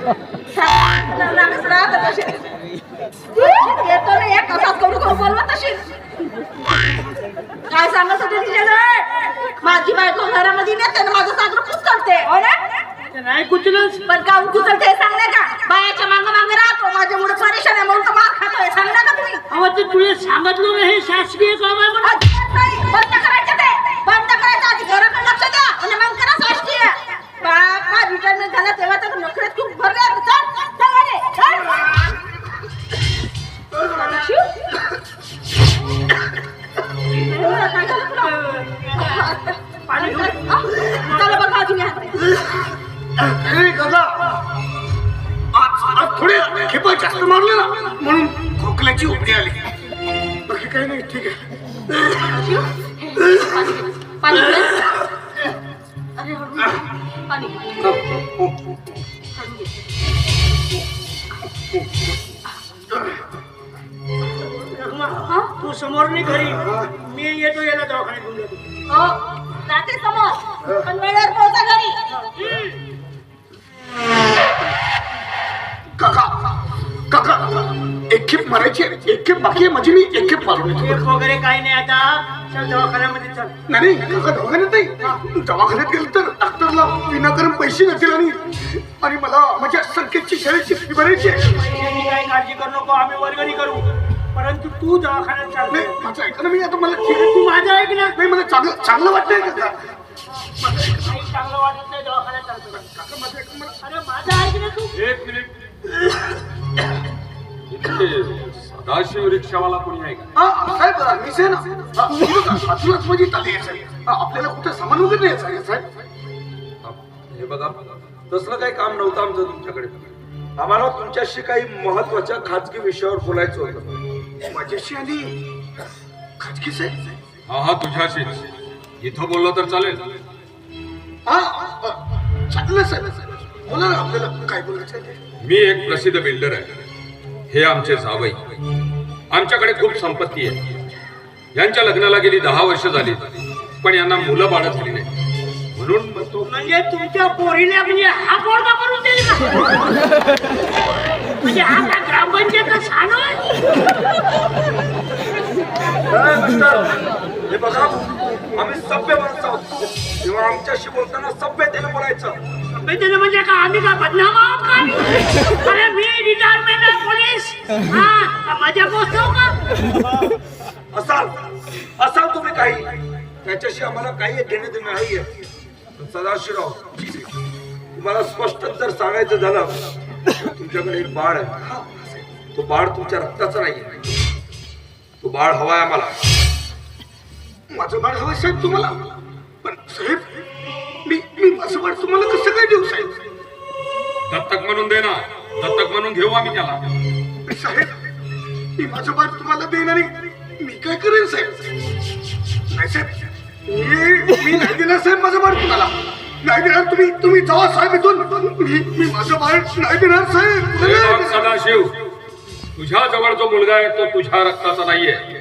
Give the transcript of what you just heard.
लागच राहत तशी येतो ना एक कसाच करू करू बोलवा तशी काय सांगत होते तिच्याजवळ माझी बायको घरामध्ये नेते ना माझं सासरं खूप चालते हो ना नाही कुचलंच पण काऊन कुचलते हे सांग नाही का बायाच्या मांग मांग राहतो माझ्यामुळे परेशान आहे म्हणून तर मार खातोय सांगणार का तुम्ही अहो ते तुला सांगितलं हे शासकीय काम आहे म्हणून थोडे खेपा जास्त मारले ना म्हणून खोकल्याची उपडी आली बाकी काही नाही ठीक आहे तू समोर नाही घरी मी येतो याला दवाखान्यात घेऊन जातो जाते समोर पण वेळेवर पोहोचा घरी. काका काका एक खेप मारायची आहे. एक खेप बाकी आहे माझी मी एक खेप मारून येतो. एक वगैरे काही नाही आता. चल दवाखान्यामध्ये चल. नाही नाही, काका दवाखान्यात नाही. दवाखान्यात गेलं तर डॉक्टरला विनाकारण पैसे नसतील आणि आणि मला माझ्या संकेतची शाळेची फी भरायची आहे. पैशाची काही काळजी करू नको. आम्ही वर्गणी करू. परंतु तू दवाखान्यात चाल नाही माझं ऐका ना मी आता मला ठीक आहे. तू माझं ऐक ना. नाही मला चांगलं चांगलं वाटतंय काही चांगलं वाटत नाही दवाखान्यात चालतो काका माझं ऐका मला अरे माझं ऐक ना तू. एक मिनिट. इथे सदाशिव रिक्षावाला कोणी आहे का? हा साहेब ना. हा, माझी ताली आहे साहेब. हा, आपल्याला कुठं सामान वगैरे नाही आहे, साहेब. हे बघा. तसलं काही काम नव्हतं आमचं तुमच्याकडे. आम्हाला तुमच्याशी काही महत्त्वाच्या खाजगी विषयावर बोलायचं होतं. माझ्याशी आणि खाजगी साहेब? हा हा तुझ्याशीच इथं बोललं तर चालेल. हा हा, चांगलं साहेब. बोला ना आपल्याला काय बोलायचं आहे ते. मी एक प्रसिद्ध बिल्डर आहे. हे आमचे जावई. आमच्याकडे खूप संपत्ती आहे. यांच्या लग्नाला गेली दहा वर्ष झाली. पण यांना मुलं बाळ झाली नाही म्हणून म्हणतो म्हणजे तुमच्या पोरीला म्हणजे हा पोरगा करून देईल का? म्हणजे हा काय ग्रामपंचायत सानो "काय मिस्टर, हे बघा आम्ही सभ्य माणसं आहोत. तेव्हा आमच्याशी बोलताना सभ्यतेने बोलायचं. त्याने म्हणजे का आम्ही का बदनाम आहोत का? अरे मी रिटायरमेंट आहे पोलीस हा का पोचतो असाल असाल तुम्ही काही त्याच्याशी आम्हाला काही घेणं देणं नाहीये. सदाशिवराव तुम्हाला स्पष्ट जर सांगायचं झालं तुमच्याकडे एक बाळ आहे. तो बाळ तुमच्या रक्ताचा नाहीये. तो बाळ हवाय आम्हाला. माझं बाळ हवं साहेब तुम्हाला. पण साहेब मी मी माझं बाळ तुम्हाला कसं काय देऊ साहेब? दत्तक म्हणून दे ना. दत्तक म्हणून घेऊ आम्ही त्याला. साहेब मी माझं बाळ तुम्हाला देणार नाही मी काय करेन साहेब? नाही साहेब मी मी नाही देणार साहेब माझं बाळ तुम्हाला. नाही देणार तुम्ही तुम्ही जावा साहेब इथून. मी मी माझं बाळ नाही देणार साहेब. सदाशिव तुझ्या जवळ जो मुलगा आहे तो तुझ्या रक्ताचा नाहीये.